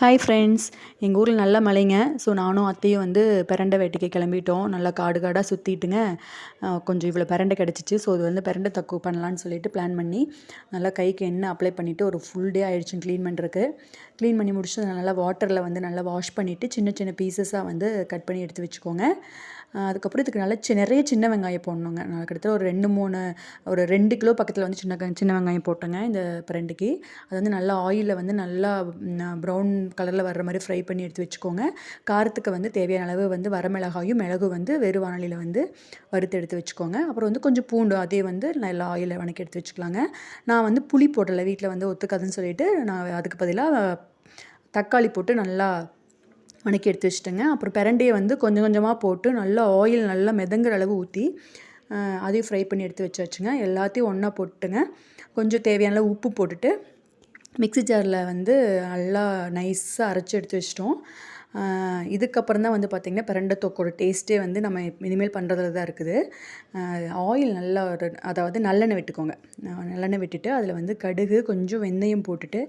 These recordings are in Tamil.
ஹாய் ஃப்ரெண்ட்ஸ் எங்கள் ஊரில் நல்ல மழைங்க. ஸோ நானும் அத்தையும் வந்து பிரண்டை வேட்டைக்கு கிளம்பிட்டோம். நல்லா காடு காடாக சுற்றிட்டுங்க கொஞ்சம் இவ்வளோ பிரண்டை கிடச்சிச்சு. ஸோ இது வந்து பிரண்டை தக்கு பண்ணலான்னு சொல்லிட்டு பிளான் பண்ணி நல்லா கைக்கு எண்ணெய் அப்ளை பண்ணிவிட்டு ஒரு ஃபுல் டே ஆகிடுச்சு க்ளீன் பண்ணுறதுக்கு க்ளீன் பண்ணி முடிச்சு நல்லா வாட்டரில் வந்து நல்லா வாஷ் பண்ணிவிட்டு சின்ன சின்ன பீசஸாக வந்து கட் பண்ணி எடுத்து வச்சுக்கோங்க. அதுக்கப்புறம் இதுக்கு நல்லா சி நிறைய சின்ன வெங்காயம் போடணுங்க. நான் கிட்டத்தட்ட ஒரு ரெண்டு மூணு ஒரு ரெண்டு கிலோ பக்கத்தில் வந்து சின்ன சின்ன வெங்காயம் போட்டேங்க இந்த பிரண்டுக்கு அது வந்து நல்லா ஆயிலில் வந்து நல்லா ப்ரௌன் கலரில் வர்ற மாதிரி ஃப்ரை பண்ணி எடுத்து வச்சுக்கோங்க. காரத்துக்கு வந்து தேவையான அளவு வந்து வரமிளகாயும் மிளகு வந்து வெறு வானொலியில் வந்து வறுத்து எடுத்து வச்சுக்கோங்க. அப்புறம் வந்து கொஞ்சம் பூண்டு அதே வந்து நல்லா ஆயிலில் வணக்கி எடுத்து வச்சுக்கலாங்க. நான் வந்து புளி போடலை வீட்டில் வந்து ஒத்துக்காதுன்னு சொல்லிட்டு நான் அதுக்கு பதிலாக தக்காளி போட்டு நல்லா வணக்கி எடுத்து வச்சுட்டேங்க. அப்புறம் பிரண்டையை வந்து கொஞ்சம் கொஞ்சமாக போட்டு நல்லா ஆயில் நல்லா மிதங்குற அளவு ஊற்றி அதையும் ஃப்ரை பண்ணி எடுத்து வச்சு வச்சுங்க எல்லாத்தையும் ஒன்றா போட்டுங்க கொஞ்சம் தேவையான உப்பு போட்டுட்டு மிக்ஸி ஜாரில் வந்து நல்லா நைஸாக அரைச்சி எடுத்து வச்சிட்டோம். இதுக்கப்புறம் தான் வந்து பார்த்திங்கன்னா பிரண்டை தொக்கோட டேஸ்ட்டே வந்து நம்ம இனிமேல் பண்ணுறதுல தான் இருக்குது. ஆயில் நல்லா ஒரு அதாவது நல்லெண்ணெய் விட்டுக்கோங்க. நல்லெண்ணெய் விட்டுட்டு அதில் வந்து கடுகு கொஞ்சம் வெந்தயம் போட்டுட்டு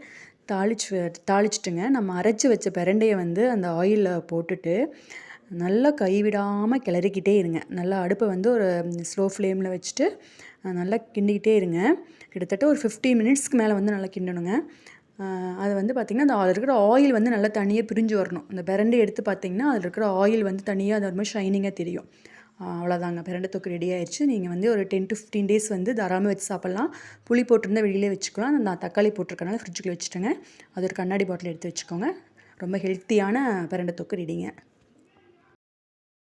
தாளிச்சு தாளிச்சிட்டுங்க. நம்ம அரைச்சி வச்ச பிரண்டையை வந்து அந்த ஆயிலில் போட்டுட்டு நல்லா கைவிடாமல் கிளறிக்கிட்டே இருங்க. நல்லா அடுப்பை வந்து ஒரு ஸ்லோ ஃப்ளேமில் வச்சுட்டு நல்லா கிண்டிக்கிட்டே இருங்க. கிட்டத்தட்ட ஒரு ஃபிஃப்டி மினிட்ஸ்க்கு மேலே வந்து நல்லா கிண்டணுங்க. அது வந்து பார்த்திங்கன்னா அந்த அதில் இருக்கிற ஆயில் வந்து நல்லா தனியாக பிரிஞ்சு வரணும். அந்த பிரண்டை எடுத்து பார்த்திங்கன்னா அதில் இருக்கிற ஆயில் வந்து தனியாக அது ஒரு மாதிரி ஷைனிங்காக தெரியும். அவ்வளோதாங்க பிரண்டை தொக்கு ரெடி ஆயிடுச்சு நீங்கள் வந்து ஒரு டென் டு ஃபிஃப்டீன் டேஸ் வந்து தாராளமாக வச்சு சாப்பிட்லாம். புளி போட்டிருந்தா வெளியிலே வச்சுக்கலாம். நான் தக்காளி போட்டிருக்கனால ஃப்ரிட்ஜுக்குள்ளே வச்சுட்டேங்க. அது ஒரு கண்ணாடி பாட்டில் எடுத்து வச்சுக்கோங்க. ரொம்ப ஹெல்த்தியான பிரண்டை தொக்கு ரெடிங்க